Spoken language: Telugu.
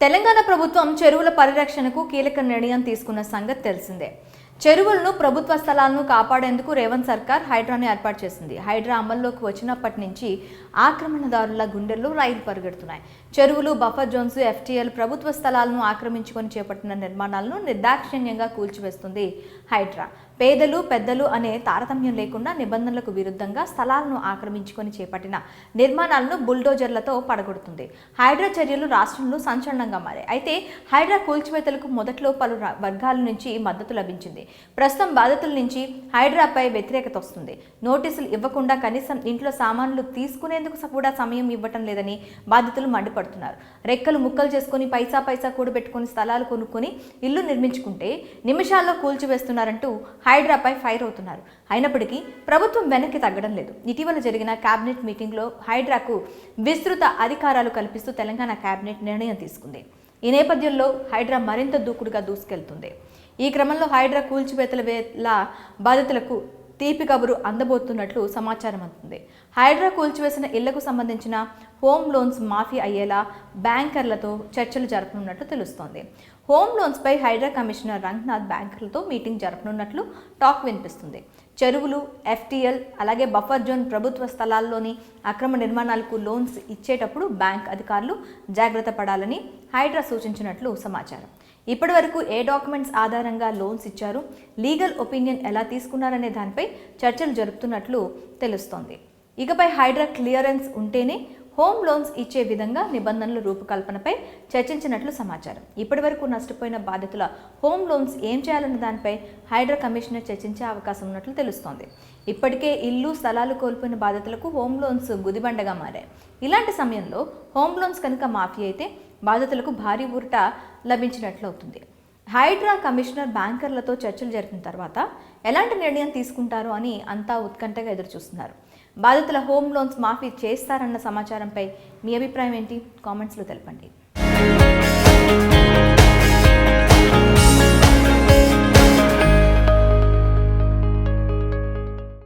తెలంగాణ ప్రభుత్వం చెరువుల పరిరక్షణకు కీలక నిర్ణయం తీసుకున్న సంగతి తెలిసిందే. చెరువులను ప్రభుత్వ స్థలాలను కాపాడేందుకు రేవంత్ సర్కార్ హైడ్రాను ఏర్పాటు చేసింది. హైడ్రా అమల్లోకి వచ్చినప్పటి నుంచి ఆక్రమణదారుల గుండెల్లో రైలు పరిగెడుతున్నాయి. చెరువులు బఫర్ జోన్స్ ఎఫ్టీఎల్ ప్రభుత్వ స్థలాలను ఆక్రమించుకొని చేపట్టిన నిర్మాణాలను నిర్దాక్షిణ్యంగా కూల్చివేస్తుంది హైడ్రా. పేదలు పెద్దలు అనే తారతమ్యం లేకుండా నిబంధనలకు విరుద్ధంగా స్థలాలను ఆక్రమించుకొని చేపట్టిన నిర్మాణాలను బుల్డోజర్లతో పడగొడుతుంది. హైడ్రా చర్యలు రాష్ట్రంలో సంచలనంగా మారాయి. అయితే హైడ్రా కూల్చివేతలకు మొదట్లో పలు వర్గాల నుంచి మద్దతు లభించింది. ప్రస్తుతం బాధితుల నుంచి హైడ్రాపై వ్యతిరేకత వస్తుంది. నోటీసులు ఇవ్వకుండా కనీసం ఇంట్లో సామాన్లు తీసుకునేందుకు స- కూడా సమయం ఇవ్వటం లేదని బాధితులు మండిపడుతున్నారు. రెక్కలు ముక్కలు చేసుకుని పైసా పైసా కూడబెట్టుకుని స్థలాలు కొనుక్కొని ఇల్లు నిర్మించుకుంటే నిమిషాల్లో కూల్చివేస్తున్నారంటూ హైడ్రాపై ఫైర్ అవుతున్నారు. అయినప్పటికీ ప్రభుత్వం వెనక్కి తగ్గడం లేదు. ఇటీవల జరిగిన కేబినెట్ మీటింగ్లో హైడ్రాకు విస్తృత అధికారాలు కల్పిస్తూ తెలంగాణ కేబినెట్ నిర్ణయం తీసుకుంది. ఈ నేపథ్యంలో హైడ్రా మరింత దూకుడుగా దూసుకెళ్తుంది. ఈ క్రమంలో హైడ్రా కూల్చివేతల వేళ బాధితులకు తీపి కబురు అందబోతున్నట్లు సమాచారం అందుతుంది. హైడ్రా కూల్చివేసిన ఇళ్ళకు సంబంధించిన హోమ్ లోన్స్ మాఫీ అయ్యేలా బ్యాంకర్లతో చర్చలు జరపనున్నట్లు తెలుస్తోంది. హోమ్ లోన్స్పై హైడ్రా కమిషనర్ రంగనాథ్ బ్యాంకర్లతో మీటింగ్ జరపనున్నట్లు టాక్ వినిపిస్తుంది. చెరువులు ఎఫ్టీఎల్ అలాగే బఫర్ జోన్ ప్రభుత్వ స్థలాల్లోని అక్రమ నిర్మాణాలకు లోన్స్ ఇచ్చేటప్పుడు బ్యాంక్ అధికారులు జాగ్రత్త పడాలని హైడ్రా సూచించినట్లు సమాచారం. ఇప్పటి వరకు ఏ డాక్యుమెంట్స్ ఆధారంగా లోన్స్ ఇచ్చారు లీగల్ ఒపీనియన్ ఎలా తీసుకున్నారనే దానిపై చర్చలు జరుపుతున్నట్లు తెలుస్తోంది. ఇకపై హైడ్రా క్లియరెన్స్ ఉంటేనే హోమ్ లోన్స్ ఇచ్చే విధంగా నిబంధనల రూపకల్పనపై చర్చించినట్లు సమాచారం. ఇప్పటి వరకు నష్టపోయిన బాధితుల హోమ్ లోన్స్ ఏం చేయాలన్న దానిపై హైడ్రా కమిషనర్ చర్చించే అవకాశం ఉన్నట్లు తెలుస్తోంది. ఇప్పటికే ఇల్లు స్థలాలు కోల్పోయిన బాధితులకు హోమ్ లోన్స్ గుదిబండగా మారాయి. ఇలాంటి సమయంలో హోమ్ లోన్స్ కనుక మాఫీ అయితే బాధితులకు భారీ ఊరట లభించినట్లు అవుతుంది. హైడ్రా కమిషనర్ బ్యాంకర్లతో చర్చలు జరిపిన తర్వాత ఎలాంటి నిర్ణయం తీసుకుంటారు అని అంతా ఉత్కంఠగా ఎదురుచూస్తున్నారు. బాధితుల హోమ్ లోన్స్ మాఫీ చేస్తారన్న సమాచారంపై మీ అభిప్రాయం ఏంటి? కామెంట్స్లో తెలపండి.